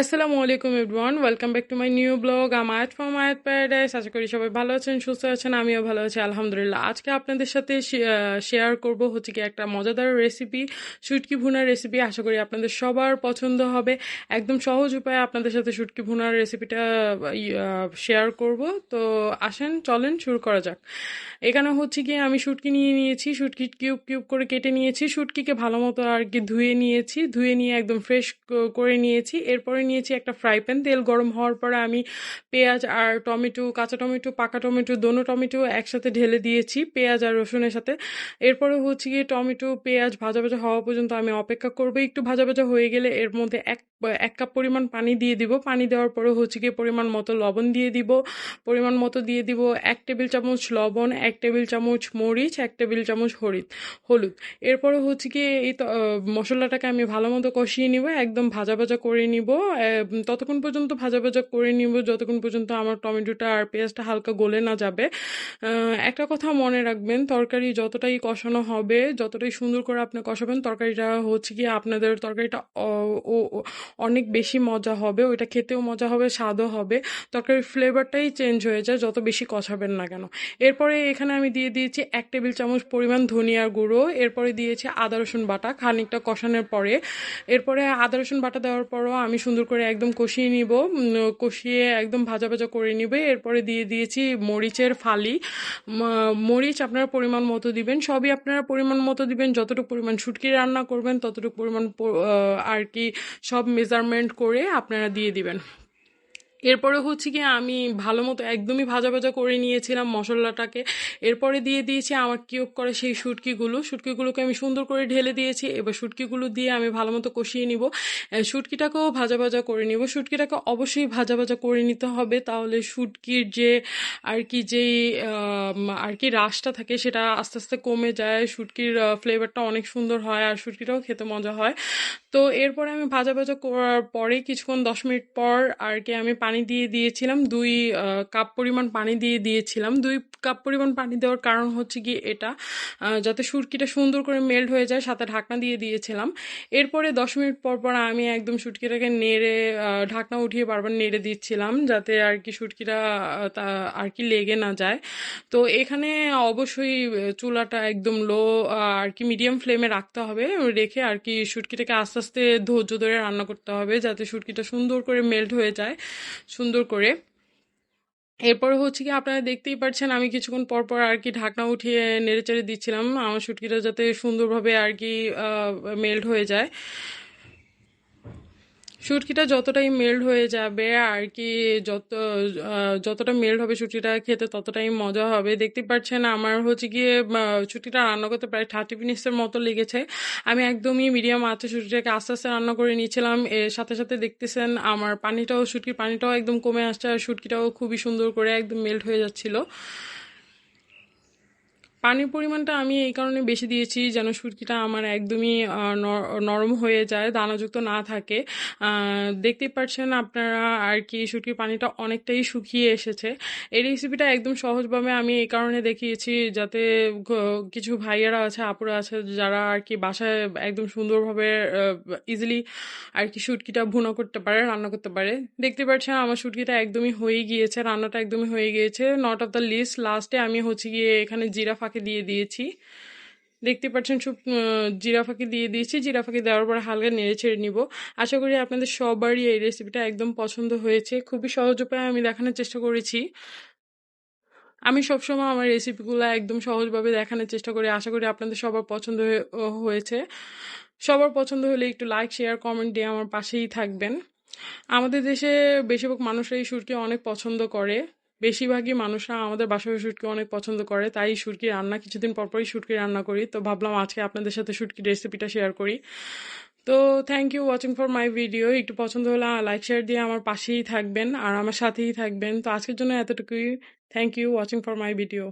আসসালামু আলাইকুম everyone, welcome back to my new blog. আমায়াত from Ayat paradise আশা করি সবাই ভালো আছেন, সুস্থ আছেন, আমিও ভালো আছি, আলহামদুলিল্লাহ। আজকে আপনাদের সাথে শেয়ার করব হচ্ছে কি একটা মজাদার রেসিপি শুটকি ভুনার রেসিপি আশা করি আপনাদের সবার পছন্দ হবে। একদম সহজ উপায়ে আপনাদের সাথে শুটকি ভুনার রেসিপিটা শেয়ার করব। তো আসেন, চলেন, শুরু করা যাক। এখানে হচ্ছে কি আমি শুটকি নিয়ে নিয়েছি, শুটকি কিউব কিউব করে কেটে নিয়েছি। শুটকিকে ভালো মতো আর কি ধুয়ে নিয়েছি, ধুয়ে নিয়ে একদম ফ্রেশ করে নিয়েছি। এরপরে নিয়েছি, একটা ফ্রাই প্যান তেল গরম হওয়ার পরে আমি পেঁয়াজ আর টমেটো, কাঁচা টমেটো, পাকা টমেটো, দোনো টমেটো একসাথে ঢেলে দিয়েছি, পেঁয়াজ আর রসুনের সাথে। এরপরে হচ্ছে গিয়ে টমেটো, পেঁয়াজ ভাজা ভাজা হওয়া পর্যন্ত আমি অপেক্ষা করব। একটু ভাজা ভাজা হয়ে গেলে এর মধ্যে এক এক কাপ পরিমাণ পানি দিয়ে দিব। পানি দেওয়ার পরে হচ্ছে গিয়ে পরিমাণ মতো লবণ দিয়ে দিব। পরিমাণ মতো দিয়ে দিব এক টেবিল চামচ লবণ, এক টেবিল চামচ মরিচ, এক টেবিল চামচ হরিদ, হলুদ। এরপরে হচ্ছে গিয়ে এই মশলাটাকে আমি ভালো মতো কষিয়ে নিব, একদম ভাজা ভাজা করে নিব। ততক্ষণ পর্যন্ত ভাজা ভাজা করে নিব, যতক্ষণ পর্যন্ত আমার টমেটোটা আর পেঁয়াজটা হালকা গলে না যাবে। একটা কথা মনে রাখবেন, তরকারি যতটাই কষানো হবে, যতটাই সুন্দর করে আপনি কষাবেন, তরকারিটা হচ্ছে কি আপনাদের তরকারিটা ও, অনেক বেশি মজা হবে, ওইটা খেতেও মজা হবে, স্বাদও হবে। তরকারির ফ্লেভারটাই চেঞ্জ হয়ে যায়, যত বেশি কষাবেন না কেন। এরপরে এখানে আমি দিয়ে দিয়েছি এক টেবিল চামচ পরিমাণ ধনিয়ার গুঁড়ো, এরপরে দিয়েছি আদা রসুন বাটা, খানিকটা কষানোর পরে। এরপরে আদা রসুন বাটা দেওয়ার পরও আমি সুন্দর করে একদম কষিয়ে নিব। কষিয়ে একদম ভাজা ভাজা করে নিবে। এরপরে দিয়ে দিয়েছি মরিচের ফালি। মরিচ আপনারা পরিমাণ মতো দিবেন। সবই আপনারা পরিমাণ মতো দিবেন। যতটুকু পরিমাণ শুটকি রান্না করবেন, ততটুকু পরিমাণ আর কি সব মেজারমেন্ট করে আপনারা দিয়ে দিবেন। এরপরে হচ্ছে কি আমি ভালো মতো একদমই ভাজা ভাজা করে নিয়েছিলাম মশলাটাকে। এরপরে দিয়ে দিয়েছি আমার কিউব করে সেই শুটকিগুলো। শুটকিগুলোকে আমি সুন্দর করে ঢেলে দিয়েছি। এবার শুটকিগুলো দিয়ে আমি ভালো মতো কষিয়ে নিব। শুটকিটাকেও ভাজা ভাজা করে নিব। শুটকিটাকে অবশ্যই ভাজা ভাজা করে নিতে হবে। তাহলে শুটকির যে আর কি যেই আর কি রাসটা থাকে সেটা আস্তে আস্তে কমে যায়। শুটকির ফ্লেভারটা অনেক সুন্দর হয় আর শুটকিটাও খেতে মজা হয়। তো এরপরে আমি ভাজা ভাজা করার পরে কিছুক্ষণ দশ মিনিট পর আর কি আমি পানি দিয়ে দিয়েছিলাম, দুই কাপ পরিমাণ পানি দিয়ে দিয়েছিলাম। দুই কাপ পরিমাণ পানি দেওয়ার কারণ হচ্ছে কি এটা যাতে সুটকিটা সুন্দর করে মেল্ট হয়ে যায়, সাথে ঢাকনা দিয়ে দিয়েছিলাম। এরপরে দশ মিনিট পর পর আমি একদম সুটকিটাকে নেড়ে ঢাকনা উঠিয়ে বারবার নেড়ে দিচ্ছিলাম, যাতে আর কি সুটকিটা আর কি লেগে না যায়। তো এখানে অবশ্যই চুলাটা একদম লো আর কি মিডিয়াম ফ্লেমে রাখতে হবে। রেখে আর কি সুটকিটাকে আস্তে আস্তে ধৈর্য ধরে রান্না করতে হবে, যাতে সুটকিটা সুন্দর করে মেল্ট হয়ে যায়। সুন্দর করে। এরপরে হচ্ছে কি আপনারা দেখতেই পারছেন, আমি কিছুক্ষণ পর পর আর কি ঢাকনা উঠিয়ে নেড়েচেড়ে দিচ্ছিলাম। আমার শুটকিটা যাতে সুন্দরভাবে আর কি মেল্ট হয়ে যায়। শুটকিটা যতটাই মেল্ড হয়ে যাবে আর কি, যত যতটা মেল্ড হবে শুটকিটা খেতে ততটাই মজা হবে। দেখতে পাচ্ছেন আমার হচ্ছে গিয়ে শুটকিটা রান্না করতে প্রায় থার্টি মিনিটসের মতো লেগেছে। আমি একদমই মিডিয়াম আছে শুটকিটাকে আস্তে আস্তে রান্না করে নিয়েছিলাম এর সাথে সাথে দেখতেছেন আমার পানিটাও, শুটকির পানিটাও একদম কমে আসছে আর শুটকিটাও খুবই সুন্দর করে একদম মেল্ট হয়ে যাচ্ছিল। পানির পরিমাণটা আমি এই কারণে বেশি দিয়েছি যেন সুটকিটা আমার একদমই নরম হয়ে যায়, দানাযুক্ত না থাকে। দেখতেই পাচ্ছেন আপনারা আর কি শুটকির পানিটা অনেকটাই শুকিয়ে এসেছে। এই রেসিপিটা একদম সহজভাবে আমি এই কারণে দেখিয়েছি যাতে কিছু ভাইয়ারা আছে, আপুরা আছে, যারা আর কি বাসায় একদম সুন্দরভাবে ইজিলি আর কি শুটকিটা ভুনা করতে পারে, রান্না করতে পারে। দেখতে পাচ্ছেন আমার শুটকিটা একদমই হয়ে গিয়েছে, রান্নাটা একদমই হয়ে গিয়েছে। নট অফ দ্য লিস্ট লাস্টে আমি হচ্ছে গিয়ে এখানে জিরা ফাঁকি দিয়ে দিয়েছি। দেখতে পাচ্ছেন সব জিরা ফাঁকি দিয়ে দিয়েছি। জিরা ফাঁকি দেওয়ার পর হালকা নেড়ে ছেড়ে নিব। আশা করি আপনাদের সবারই এই রেসিপিটা একদম পছন্দ হয়েছে। খুবই সহজ উপায়ে আমি দেখানোর চেষ্টা করেছি। আমি সবসময় আমার রেসিপিগুলো একদম সহজভাবে দেখানোর চেষ্টা করি। আশা করি আপনাদের সবার পছন্দ হয়েছে। সবার পছন্দ হলে একটু লাইক শেয়ার কমেন্ট দিয়ে আমার পাশেই থাকবেন। আমাদের দেশে বেশিরভাগ মানুষরা এই সুরকে অনেক পছন্দ করে। বেশিরভাগই মানুষরা আমাদের বাসায় শুটকি অনেক পছন্দ করে, তাই শুটকি রান্না কিছুদিন পরপরই শুটকি রান্না করি। তো ভাবলাম আজকে আপনাদের সাথে সুটকি রেসিপিটা শেয়ার করি। তো thank you watching for my video একটু পছন্দ হলে লাইক শেয়ার দিয়ে আমার পাশেই থাকবেন আর আমার সাথেই থাকবেন। তো আজকের জন্য এতটুকুই। Thank you watching for my video